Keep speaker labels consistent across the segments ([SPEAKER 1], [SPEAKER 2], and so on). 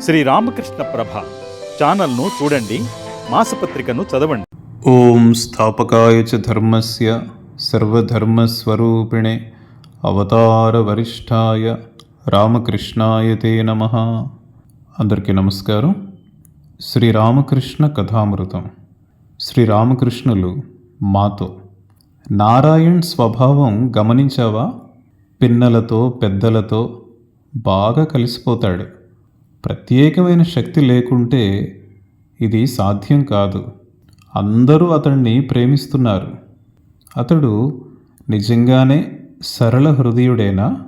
[SPEAKER 1] శ్రీ రామకృష్ణ ప్రభ ఛానల్ను చూడండి మాసపత్రికను చదవండి.
[SPEAKER 2] ఓం స్థాపకాయ చ ధర్మస్య సర్వధర్మస్వరూపిణే అవతారవరిష్ఠాయ రామకృష్ణాయ తే నమ. అందరికీ నమస్కారం. శ్రీరామకృష్ణ కథామృతం. శ్రీరామకృష్ణులు మాతో నారాయణ్ స్వభావం గమనించావా? పిన్నలతో పెద్దలతో బాగా కలిసిపోతాడు. ప్రత్యేకమైన శక్తి లేకుంటే ఇది సాధ్యం కాదు. అందరూ అతన్ని ప్రేమిస్తున్నారు. అతడు నిజంగానే సరళ హృదయుడేనా?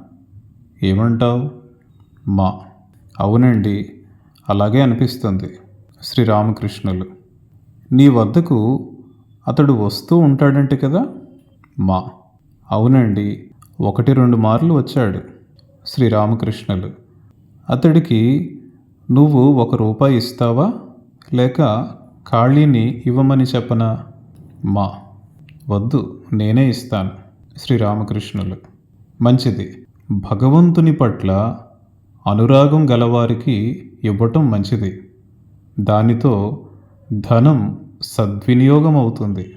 [SPEAKER 2] ఏమంటావు? మా. అవునండి. అలాగే అనిపిస్తుంది శ్రీరామకృష్ణులు. నీ వద్దకు అతడు వస్తూ ఉంటాడంటే కదా? మా. అవునండి. ఒకటి రెండు మార్లు వచ్చాడు శ్రీరామకృష్ణులు. అతడికి నువ్వు ఒక రూపాయి ఇస్తావా? లేక ఖాళీని ఇవ్వమని చెప్పనా? మా. వద్దు నేనే ఇస్తాను శ్రీరామకృష్ణులు. మంచిది. భగవంతుని పట్ల అనురాగం గలవారికి ఇవ్వటం మంచిది. దానితో ధనం సద్వినియోగం అవుతుంది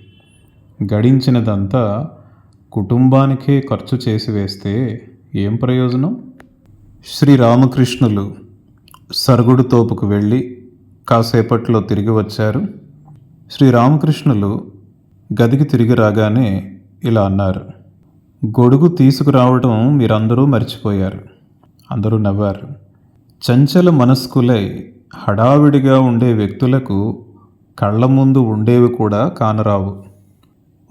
[SPEAKER 2] గడించినదంతా కుటుంబానికే ఖర్చు చేసి వేస్తే ఏం ప్రయోజనం? శ్రీరామకృష్ణులు సరుగుడు తోపుకు వెళ్ళి కాసేపట్లో తిరిగి వచ్చారు. శ్రీరామకృష్ణులు గదికి తిరిగి రాగానే ఇలా అన్నారు గొడుగు తీసుకురావడం మీరందరూ మర్చిపోయారు. అందరూ నవ్వారు. చంచల మనస్కులై హడావిడిగా ఉండే వ్యక్తులకు కళ్ళ ముందు ఉండేవి కూడా కానరావు.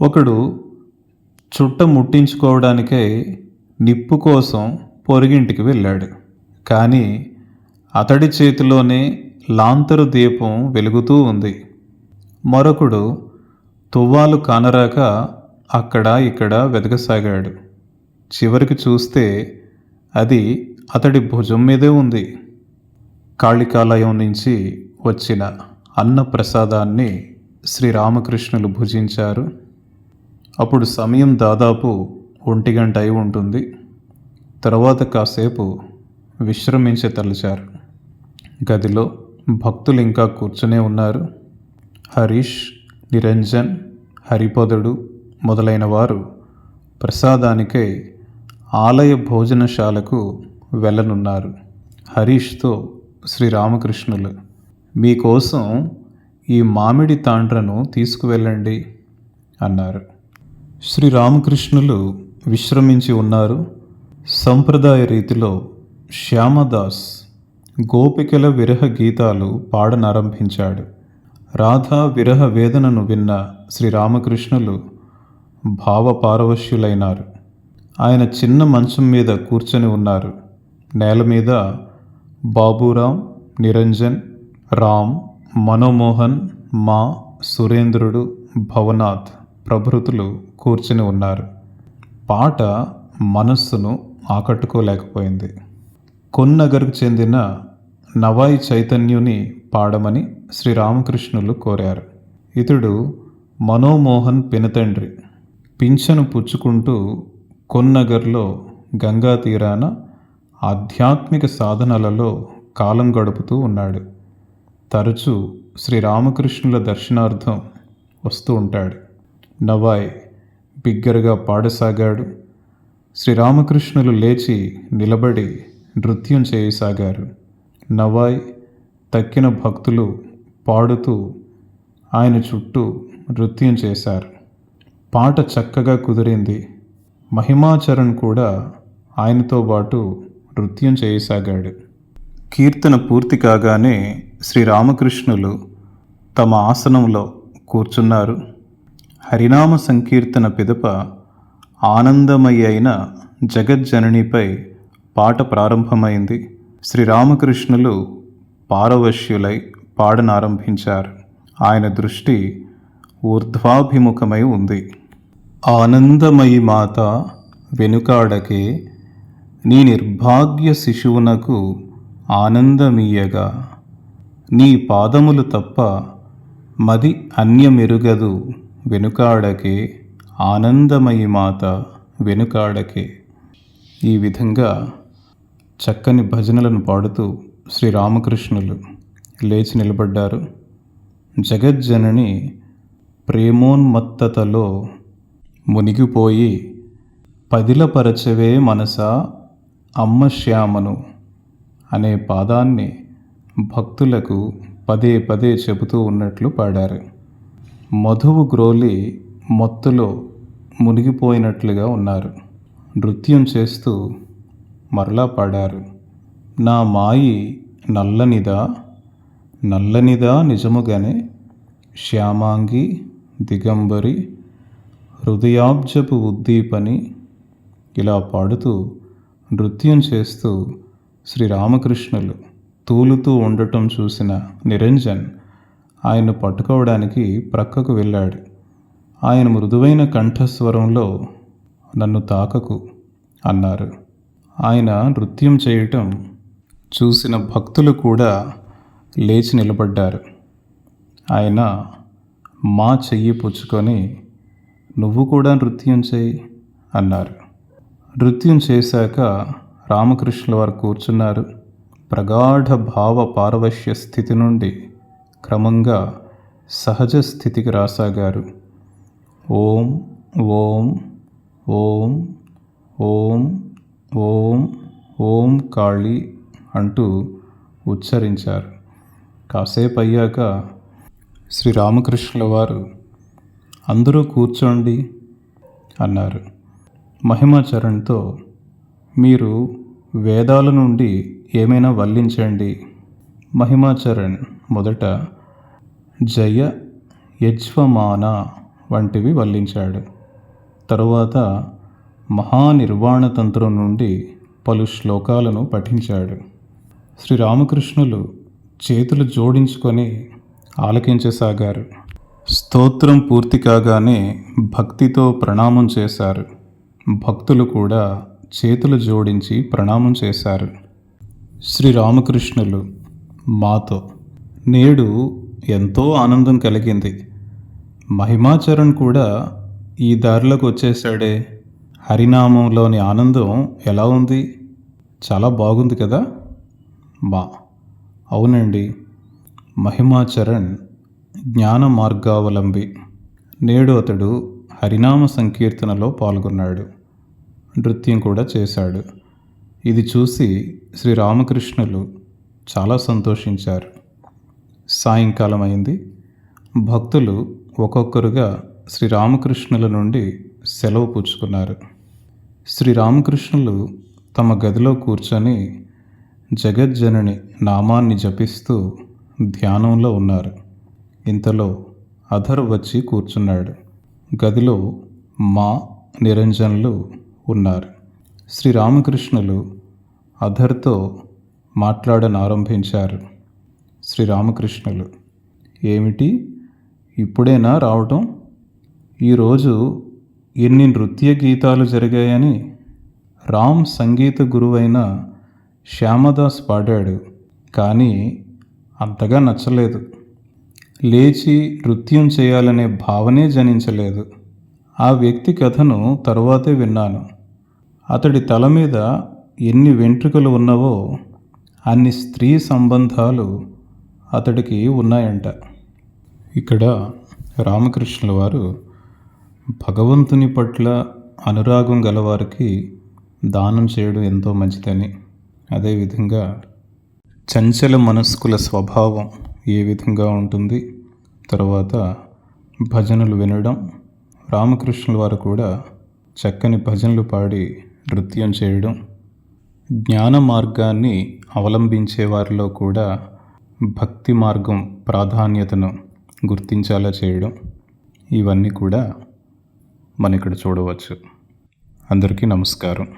[SPEAKER 2] ఒకడు చుట్ట ముట్టించుకోవడానికై నిప్పు కోసం పొరుగింటికి వెళ్ళాడు. కానీ అతడి చేతిలోనే లాంతరు దీపం వెలుగుతూ ఉంది. మరొకడు తువ్వాలు కానరాక అక్కడ ఇక్కడ వెతకసాగాడు చివరికి చూస్తే అది అతడి భుజం మీదే ఉంది. కాళికాలయం నుంచి వచ్చిన అన్న ప్రసాదాన్ని శ్రీరామకృష్ణులు భుజించారు. అప్పుడు సమయం దాదాపు ఒంటి గంట అయి ఉంటుంది. తర్వాత కాసేపు విశ్రమించే తలచారు గదిలో భక్తులు ఇంకా కూర్చునే ఉన్నారు. హరీష్ నిరంజన్ హరిపదుడు మొదలైన వారు ప్రసాదానికై ఆలయ భోజనశాలకు వెళ్ళనున్నారు. హరీష్తో శ్రీరామకృష్ణులు మీకోసం ఈ మామిడి తాండ్రను తీసుకువెళ్ళండి అన్నారు. శ్రీరామకృష్ణులు విశ్రమించి ఉన్నారు. సంప్రదాయ రీతిలో శ్యామదాస్ గోపికల విరహ గీతాలు పాడనారంభించాడు. రాధా విరహ వేదనను విన్న శ్రీరామకృష్ణులు భావపారవశ్యులైనారు. ఆయన చిన్న మంచం మీద కూర్చొని ఉన్నారు. నేల మీద బాబురాం నిరంజన్ రామ్ మనోమోహన్ మా సురేంద్రుడు భవనాథ్ ప్రభృతులు కూర్చుని ఉన్నారు. పాట మనస్సును ఆకట్టుకోలేకపోయింది. కొన్నగర్కు చెందిన నవాయి చైతన్యుని పాడమని శ్రీరామకృష్ణులు కోరారు. ఇతడు మనోమోహన్ పినతండ్రి. పింఛను పుచ్చుకుంటూ కొన్నగర్లో గంగా తీరాన ఆధ్యాత్మిక సాధనలలో కాలం గడుపుతూ ఉన్నాడు. తరచూ శ్రీరామకృష్ణుల దర్శనార్థం వస్తూ ఉంటాడు. నవాయ్ బిగ్గరగా పాడసాగాడు. శ్రీరామకృష్ణులు లేచి నిలబడి నృత్యం చేయసాగారు. నవాయ్ తక్కిన భక్తులు పాడుతూ ఆయన చుట్టూ నృత్యం చేశారు. పాట చక్కగా కుదిరింది. మహిమాచరణ్ కూడా ఆయనతో పాటు నృత్యం చేయసాగాడు. కీర్తన పూర్తి కాగానే శ్రీరామకృష్ణులు తమ ఆసనంలో కూర్చున్నారు. హరినామ సంకీర్తన పిదప ఆనందమయ్యైన జగజ్జననిపై పాట ప్రారంభమైంది. శ్రీరామకృష్ణులు పారవశ్యులై పాడనారంభించారు. ఆయన దృష్టి ఊర్ధ్వాభిముఖమై ఉంది. ఆనందమయి మాత వెనుకాడకే నీ నిర్భాగ్య శిశువునకు ఆనందమీయగా నీ పాదములు తప్ప మది అన్యమెరుగదు. వెనుకాడకే ఆనందమయి మాత వెనుకాడకే. ఈ విధంగా చక్కని భజనలను పాడుతూ శ్రీరామకృష్ణులు లేచి నిలబడ్డారు. జగజ్జనని ప్రేమోన్మత్తతలో మునిగిపోయి పదిలపరచవే మనస అమ్మ శ్యామను అనే పాదాన్ని భక్తులకు పదే పదే చెబుతూ ఉన్నట్లు పాడారు. మధువు గ్రోలి మొత్తులో మునిగిపోయినట్లుగా ఉన్నారు. నృత్యం చేస్తూ మరలా పాడారు. నా మాయి నల్లనిదా నల్లనిదా నిజముగానే శ్యామాంగి దిగంబరి హృదయాబ్జపు ఉద్దీపని ఇలా పాడుతూ నృత్యం చేస్తూ శ్రీరామకృష్ణులు తూలుతూ ఉండటం చూసిన నిరంజన్ ఆయన పట్టుకోవడానికి ప్రక్కకు వెళ్ళాడు. ఆయన మృదువైన కంఠస్వరంలో నన్ను తాకకు అన్నారు. ఆయన నృత్యం చేయటం చూసిన భక్తులు కూడా లేచి నిలబడ్డారు. ఆయన మా చెయ్యి పుచ్చుకొని నువ్వు కూడా నృత్యం చేయి అన్నారు. నృత్యం చేశాక రామకృష్ణుల వారు కూర్చున్నారు. ప్రగాఢ భావ పారవశ్య స్థితి నుండి క్రమంగా సహజ స్థితికి రాసాగారు. ఓం ఓం ఓం ఓం ఓం ఓం కాళీ అంటూ ఉచ్చరించారు. కాసేపు అయ్యాక శ్రీరామకృష్ణుల వారు అందరూ కూర్చోండి అన్నారు. మహిమాచరణ్తో మీరు వేదాల నుండి ఏమైనా వల్లించండి. మహిమాచరణ్ మొదట జయ యజ్వమాన వంటివి వల్లించాడు. తరువాత మహానిర్వాణతంత్రం నుండి పలు శ్లోకాలను పఠించాడు. శ్రీరామకృష్ణులు చేతులు జోడించుకొని ఆలకించసాగారు. స్తోత్రం పూర్తి కాగానే భక్తితో ప్రణామం చేశారు. భక్తులు కూడా చేతులు జోడించి ప్రణామం చేశారు. శ్రీరామకృష్ణులు మాతో నేడు ఎంతో ఆనందం కలిగింది. మహిమాచరణ్ కూడా ఈ దారిలోకి వచ్చేసాడే హరినామంలోని ఆనందం ఎలా ఉంది? చాలా బాగుంది కదా? బా. అవునండి. మహిమాచరణ్ జ్ఞాన మార్గావలంబి. నేడు అతడు హరినామ సంకీర్తనలో పాల్గొన్నాడు. నృత్యం కూడా చేశాడు. ఇది చూసి శ్రీరామకృష్ణులు చాలా సంతోషించారు. సాయంకాలం అయింది భక్తులు ఒక్కొక్కరుగా శ్రీరామకృష్ణుల నుండి సెలవు పుచ్చుకున్నారు. శ్రీరామకృష్ణులు తమ గదిలో కూర్చొని జగజ్జనని నామాన్ని జపిస్తూ ధ్యానంలో ఉన్నారు. ఇంతలో అధర్ వచ్చి కూర్చున్నాడు. గదిలో మా నిరంజన్లు ఉన్నారు. శ్రీరామకృష్ణులు అధర్తో మాట్లాడనారంభించారు. శ్రీరామకృష్ణులు ఏమిటి? ఇప్పుడేనా రావటం? ఈరోజు ఎన్ని నృత్య గీతాలు జరిగాయని రామ్ సంగీత గురువైన శ్యామదాస్ పాడాడు. కానీ అంతగా నచ్చలేదు. లేచి నృత్యం చేయాలనే భావనే జనించలేదు. ఆ వ్యక్తి కథను తరువాతే విన్నాను. అతడి తల మీద ఎన్ని వెంట్రుకలు ఉన్నవో అన్ని స్త్రీ సంబంధాలు అతడికి ఉన్నాయంట. ఇక్కడ రామకృష్ణుల వారు భగవంతుని పట్ల అనురాగం గలవారికి దానం చేయడం ఎంతో మంచిదని. అదేవిధంగా చంచల మనస్కుల స్వభావం ఏ విధంగా ఉంటుంది తర్వాత భజనలు వినడం రామకృష్ణుల వారు కూడా చక్కని భజనలు పాడి నృత్యం చేయడం జ్ఞాన మార్గాన్ని అవలంబించే వారిలో కూడా భక్తి మార్గం ప్రాధాన్యతను గుర్తించేలా చేయడం ఇవన్నీ కూడా మనం ఇక్కడ చూడవచ్చు. అందరికీ నమస్కారం.